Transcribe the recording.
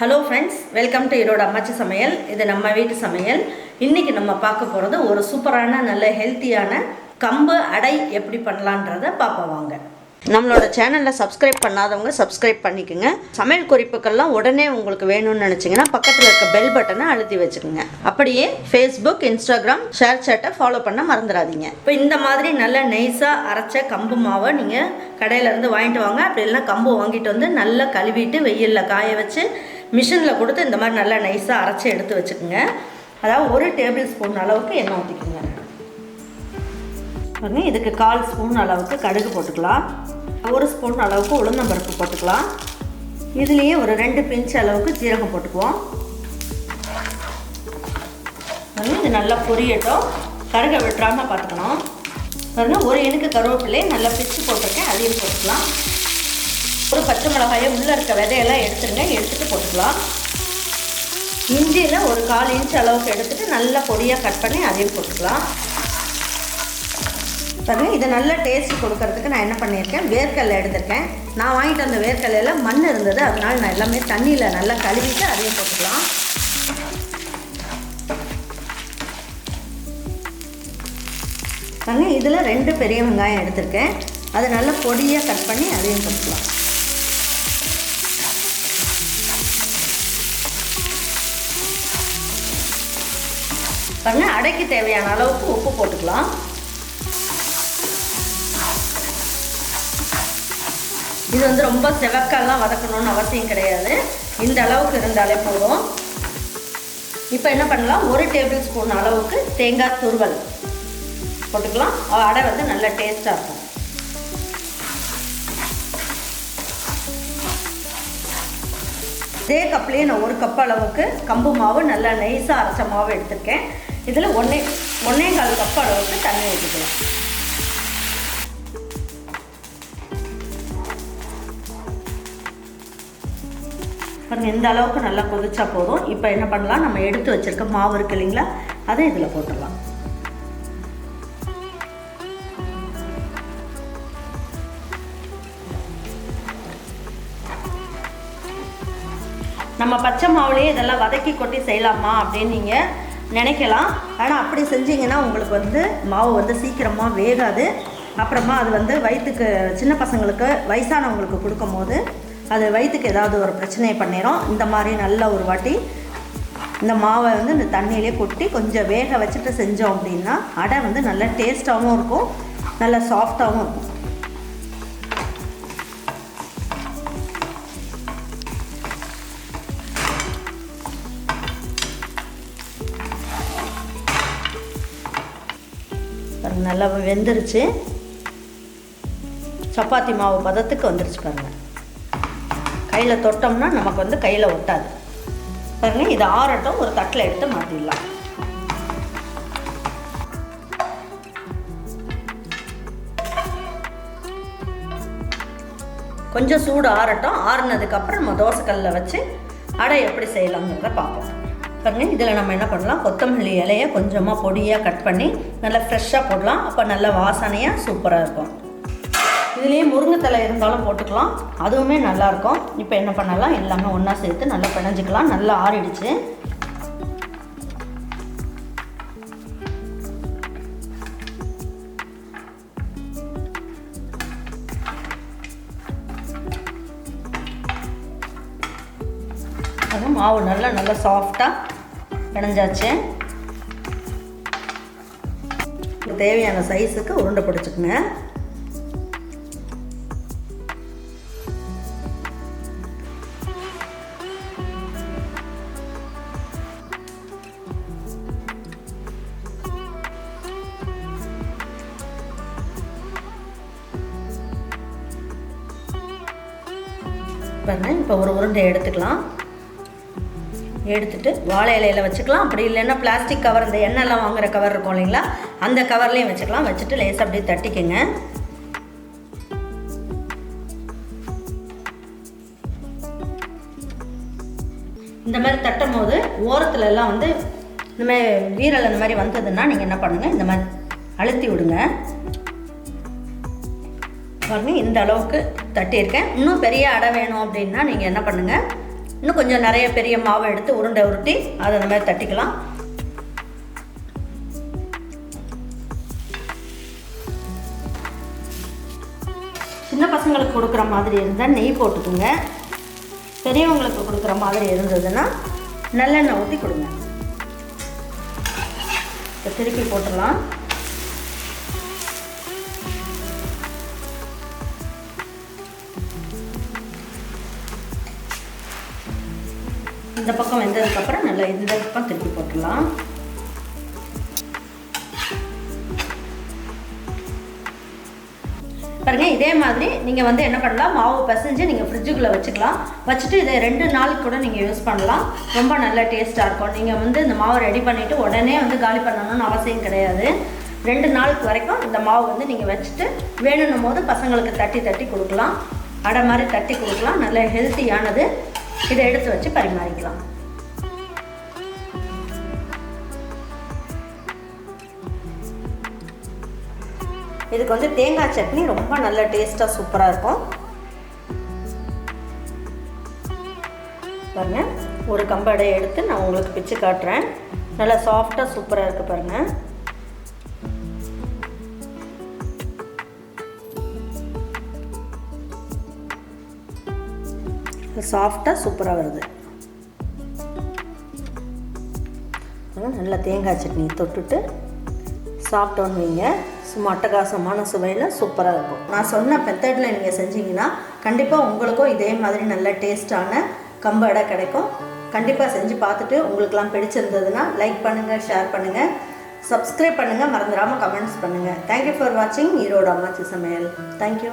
Hello friends welcome to Erode அம்மாச்சி சமையல். இது நம்ம வீட்டு சமையல். இன்றைக்கி நம்ம பார்க்க போகிறது ஒரு சூப்பரான நல்ல ஹெல்த்தியான கம்பு அடை எப்படி பண்ணலான்றத பார்ப்போம் வாங்க. நம்மளோட சேனலில் சப்ஸ்கிரைப் பண்ணாதவங்க சப்ஸ்கிரைப் பண்ணிக்கோங்க. சமையல் குறிப்புக்கள்லாம் உடனே உங்களுக்கு வேணும்னு நினச்சிங்கன்னா பக்கத்தில் இருக்க பெல் பட்டனை அழுத்தி வச்சுக்கோங்க. அப்படியே ஃபேஸ்புக் இன்ஸ்டாகிராம் ஷேர் சேட்டை ஃபாலோ பண்ண மறந்துடாதீங்க. இப்போ இந்த மாதிரி நல்ல நெய்ஸாக அரைச்ச கம்பு மாவை நீங்கள் கடையிலேருந்து வாங்கிட்டு வாங்க. அப்படி இல்லைன்னா கம்பு வாங்கிட்டு வந்து நல்லா கழுவிட்டு வெயிலில் காய வச்சு மிஷினில் கொடுத்து இந்த மாதிரி நல்லா நைஸாக அரைச்சி எடுத்து வச்சுக்கோங்க. அதாவது ஒரு டேபிள் ஸ்பூன் அளவுக்கு எண்ணெய் ஊற்றிக்கோங்க பாருங்க இதுக்கு கால் ஸ்பூன் அளவுக்கு கடுகு போட்டுக்கலாம். ஒரு ஸ்பூன் அளவுக்கு உளுந்தம்பருப்பு போட்டுக்கலாம். இதுலேயே ஒரு ரெண்டு பிஞ்ச் அளவுக்கு ஜீரகம் போட்டுக்குவோம். இது நல்லா பொரியட்டும். கருக விட்டுறாமல் பார்த்துக்கணும். பாருங்க ஒரு இனுக்கு கருவேப்பிலை நல்லா பிச்சு போட்டிருக்கேன் அதையும் போட்டுக்கலாம். ஒரு பச்சை மிளகாயை உள்ளே இருக்க விதையெல்லாம் எடுத்துருங்க எடுத்துகிட்டு போட்டுக்கலாம். இஞ்சியில் ஒரு கால் இன்ச் அளவுக்கு எடுத்துகிட்டு நல்லா பொடியாக கட் பண்ணி அதையும் போட்டுக்கலாம். பாருங்கள் இதை நல்ல டேஸ்ட் கொடுக்கறதுக்கு நான் என்ன பண்ணியிருக்கேன்? வேர்க்கடலை எடுத்திருக்கேன். நான் வாங்கிட்டு வந்த வேர்க்கடலையில் மண் இருந்தது அதனால நான் எல்லாமே தண்ணியில் நல்லா கழுவிட்டு அதையும் போட்டுக்கலாம். பாருங்கள் இதில் ரெண்டு பெரிய வெங்காயம் எடுத்திருக்கேன். அதை நல்லா பொடியாக கட் பண்ணி அதையும் போட்டுக்கலாம். பண்ண அடைக்கு தேவையான அளவுக்கு உப்பு போட்டுக்கலாம். இது வந்து ரொம்ப செவக்கெல்லாம் வதக்கணும்னு அவசியம் கிடையாது. இந்த அளவுக்கு இருந்தாலே போதும். இப்போ என்ன பண்ணலாம்? ஒரு டேபிள் ஸ்பூன் அளவுக்கு தேங்காய் துருவல் போட்டுக்கலாம். அடை வந்து நல்ல டேஸ்ட்டாக இருக்கும். இதே கப்லேயே நான் ஒரு கப் அளவுக்கு கம்பு மாவு நல்லா நைஸாக அரைச்ச மாவு எடுத்திருக்கேன். இதில் ஒன்றே ஒன்றே கால் கப் அளவுக்கு தண்ணி ஊற்றிக்கலாம். பாருங்கள் இந்த அளவுக்கு நல்லா கொதிச்சா போதும். இப்போ என்ன பண்ணலாம்? நம்ம எடுத்து வச்சுருக்க மாவு இருக்கு இல்லைங்களா? அதை இதில் போட்டுடலாம். நம்ம பச்சை மாவுலேயே இதெல்லாம் வதக்கி கொட்டி செய்யலாமா அப்படின்னு நீங்கள் நினைக்கலாம். ஆனால் அப்படி செஞ்சீங்கன்னா உங்களுக்கு வந்து மாவு வந்து சீக்கிரமாக வேகாது. அப்புறமா அது வந்து வயிற்றுக்கு சின்ன பசங்களுக்கு வயசானவங்களுக்கு கொடுக்கும் போது அது வயிற்றுக்கு ஏதாவது ஒரு பிரச்சனையை பண்ணிடும் இந்த மாதிரி நல்ல ஒரு வாட்டி இந்த மாவை வந்து இந்த தண்ணியிலே கொட்டி கொஞ்சம் வேக வச்சுட்டு செஞ்சோம் அப்படின்னா அடை வந்து நல்ல டேஸ்ட்டாகவும் இருக்கும். நல்ல சாஃப்டாகவும் இருக்கும். நல்லா வெந்துருச்சு. சப்பாத்தி மாவு பதத்துக்கு வந்துருச்சு பாருங்கள் கையில் தொட்டோம்னா நமக்கு வந்து கையில் ஒட்டாது. பாருங்க இது ஆறட்டும் ஒரு தட்டில் எடுத்து மாற்றிடலாம் கொஞ்சம் சூடு ஆறட்டும். ஆறுனதுக்கப்புறம் நம்ம தோசைக்கல்லில் வச்சு அடை எப்படி செய்யலாங்கிறத பார்ப்போம். பாருங்கள் இதில் நம்ம என்ன பண்ணலாம்? கொத்தமல்லி இலையை கொஞ்சமாக பொடியாக கட் பண்ணி நல்லா ஃப்ரெஷ்ஷாக போடலாம். அப்போ நல்ல வாசனையாக சூப்பராக இருக்கும். இதுலேயே முருங்கைத்தலை இருந்தாலும் போட்டுக்கலாம். அதுவுமே நல்லாயிருக்கும் இப்போ என்ன பண்ணலாம்? எல்லாமே ஒன்றா சேர்த்து நல்லா பிணைஞ்சிக்கலாம். நல்லா ஆறிடுச்சு. மாவு நல்லா நல்லா சாஃப்டாக பிணைஞ்சாச்சு. தேவையான சைஸுக்கு உருண்டை பிடிச்சிக்கங்க. பாருங்கள் இப்போ ஒரு உருண்டை எடுத்துக்கலாம். எடுத்துட்டு வாழை இலையில் வச்சுக்கலாம். அப்படி இல்லைன்னா பிளாஸ்டிக் கவர் இந்த எண்ணெய்லாம் வாங்குற கவர் இருக்கும் இல்லைங்களா? அந்த கவர்லேயும் வச்சுக்கலாம். வச்சுட்டு லேசாக அப்படியே தட்டிக்கோங்க. இந்த மாதிரி தட்டும் போது ஓரத்துல எல்லாம் வந்து இந்த மாதிரி வீரல் அந்த மாதிரி வந்ததுன்னா நீங்கள் என்ன பண்ணுங்கள் இந்த மாதிரி அழுத்தி விடுங்க. பாருங்க இந்த அளவுக்கு தட்டியிருக்கேன். இன்னும் பெரிய அடை வேணும் அப்படின்னா நீங்கள் என்ன பண்ணுங்கள் இன்னும் கொஞ்சம் நிறைய பெரிய மாவை எடுத்து உருண்டை உருட்டி அதை அந்த மாதிரி தட்டிக்கலாம். சின்ன பசங்களுக்கு கொடுக்குற மாதிரி இருந்தால் நெய் போட்டுக்கோங்க. பெரியவங்களுக்கு கொடுக்குற மாதிரி இருந்ததுன்னா நல்லெண்ணெய் ஊற்றி கொடுங்க. திருப்பி போட்டுடலாம். இந்த பக்கம் வெந்ததுக்கப்புறம் நல்லா இந்த பக்கம் திருப்பி போட்டுடலாம். பாருங்க இதே மாதிரி நீங்கள் வந்து என்ன பண்ணலாம்? மாவு பிசைஞ்சு நீங்கள் ஃப்ரிட்ஜுக்குள்ளே வச்சுக்கலாம். வச்சுட்டு இதை ரெண்டு நாளுக்கு கூட நீங்கள் யூஸ் பண்ணலாம். ரொம்ப நல்ல டேஸ்ட்டாக இருக்கும். நீங்கள் வந்து இந்த மாவை ரெடி பண்ணிவிட்டு உடனே வந்து காலி பண்ணணும்னு அவசியம் கிடையாது. ரெண்டு நாளுக்கு வரைக்கும் இந்த மாவு வந்து நீங்கள் வச்சுட்டு வேணும்னும் போது பசங்களுக்கு தட்டி தட்டி கொடுக்கலாம். அடை மாதிரி தட்டி கொடுக்கலாம். நல்ல ஹெல்த்தியானது இதை எடுத்து வச்சு பரிமாறிக்கலாம். இதுக்கு வந்து தேங்காய் சட்னி ரொம்ப நல்ல டேஸ்ட்டாக சூப்பராக இருக்கும். பாருங்க ஒரு கம்படை எடுத்து நான் உங்களுக்கு பிச்சு காட்டுறேன். நல்லா சாஃப்டாக சூப்பராக இருக்குது பாருங்கள் சாஃப்டாக சூப்பராக வருது. நல்லா தேங்காய் சட்னி தொட்டுட்டு சாப்பிட்டோன்னு வைங்க. சும்மா அட்டகாசமான சுவையில் சூப்பராக இருக்கும். நான் சொன்ன மெத்தடில் நீங்கள் செஞ்சீங்கன்னா கண்டிப்பாக உங்களுக்கும் இதே மாதிரி நல்ல டேஸ்டான கம்பு அடை கிடைக்கும். கண்டிப்பாக செஞ்சு பார்த்துட்டு உங்களுக்கெல்லாம் பிடிச்சிருந்ததுன்னா லைக் பண்ணுங்கள் ஷேர் பண்ணுங்கள் சப்ஸ்கிரைப் பண்ணுங்கள் மறந்துடாமல் கமெண்ட்ஸ் பண்ணுங்கள் தேங்க்யூ ஃபார் வாட்சிங் ஈரோடு அம்மாச்சி சமையல். தேங்க்யூ